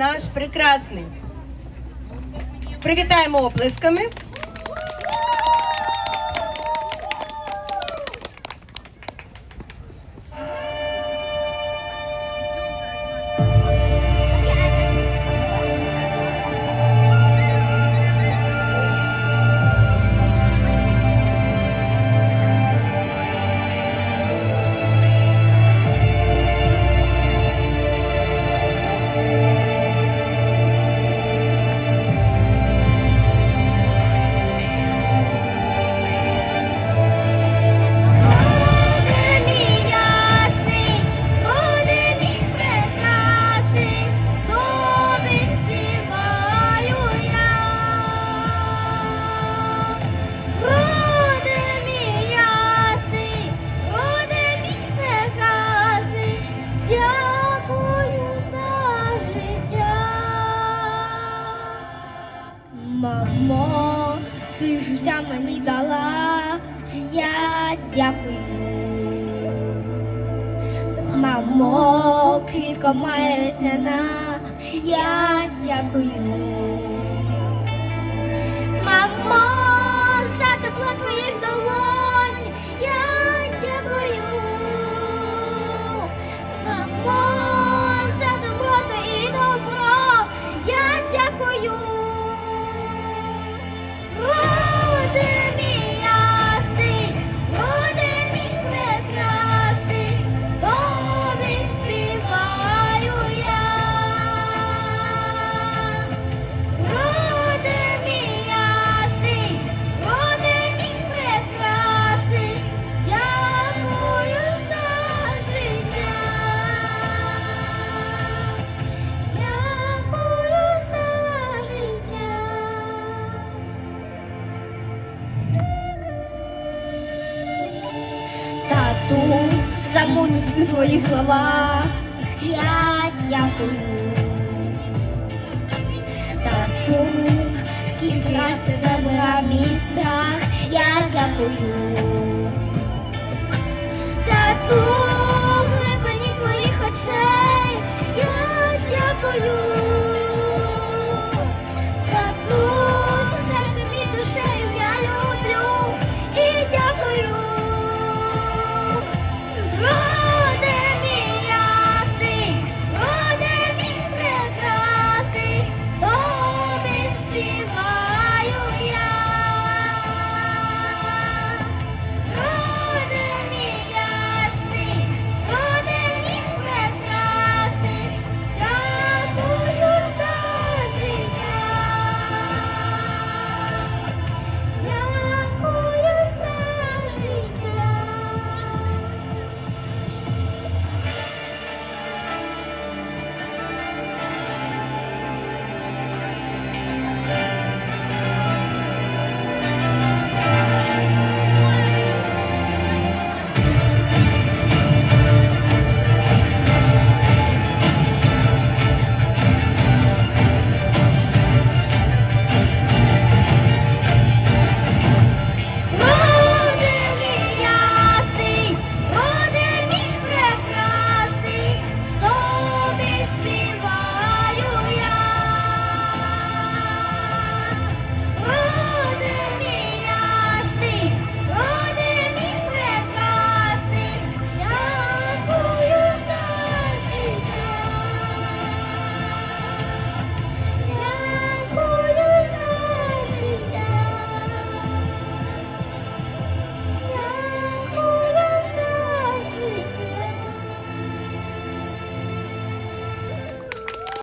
наш прекрасний. Привітаємо оплесками. Ти життя мені дала, я дякую. Мамо, квітко моя весняна, я дякую. За мудрість у твоїх словах я дякую. Тату, скільки раз ти забирав мій страх, я дякую. Тату, в глибині твоїх очей, я дякую.